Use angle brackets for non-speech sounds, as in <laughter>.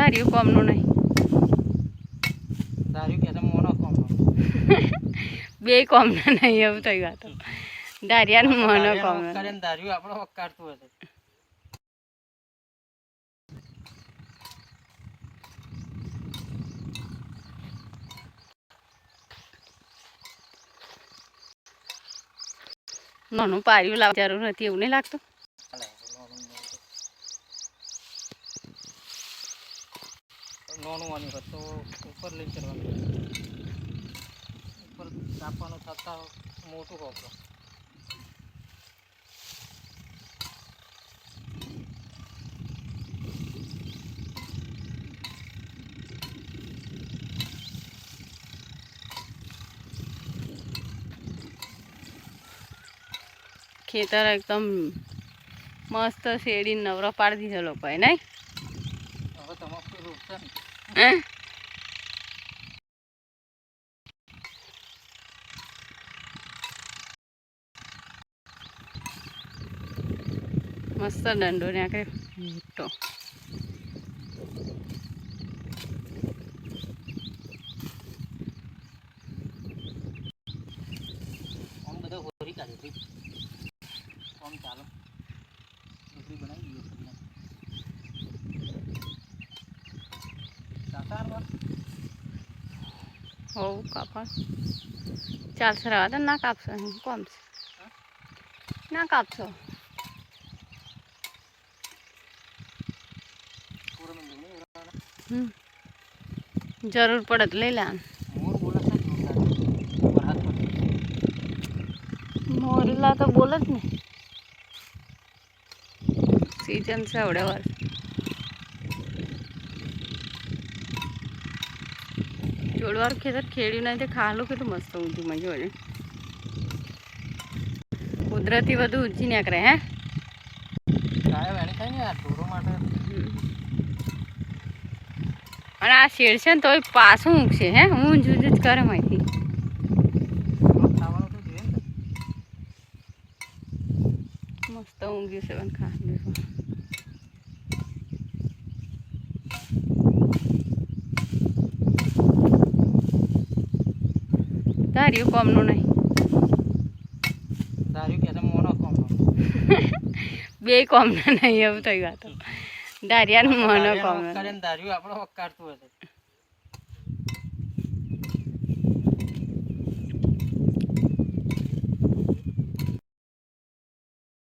ધાર્યું કોમનું નહીં. કોમ બે કોમના નહીં એવું થઈ વાત ધાર્યાનું મનો કોમનું કરે દારૂ આપણો વકારતું હશે નાનું પાર્યું લાવ જરૂર નથી એવું નહીં લાગતું? નોનું વાની હોત તો ઉપર લઈ ચડવાનું ઉપર કાપવાનું થતા મોટું કોપરો ખેતર એકદમ મસ્ત શેડી નવરો પાડી દીધો લોકોએ નહીં? હવે હે? મસ્ત દંડો ને આખરે મોટો બધા હોરી કાઢી ચાલો. બનાવી. સાસારમાં હોવ કાપા ચાલશે રહેવા દે ના કાપશો અહીં કોમ છે ના કાપશો પૂરો મિલ નહીં હમ. જરૂર પડે તો લઈ લેવાનું મોર બોલે છે જોરદાર વરસાદ પડે મોરલા તો બોલે જ ને સિઝન છે આવડે વાર જોડવાળું ખેતર ખેડ્યું નહીં તે ખાલું કેટલું મસ્ત ઊંચું જોડે કુદરતી બધું ઊંચી નીકળે હે? અને આ શેડ છે ને તોય પાછું ઊંઘશે હે? ઊંઝ ઊંઝ જ કરે માહિતી. મસ્ત ઊંઘ્યું છે ખા ધાર્યું કોમનું નહીં. <laughs> બે કોમના નહીં એવું થઈ વાત ધાર્યાનું મોનો કોમનું. દારૂ આપણો વકારતું હશે.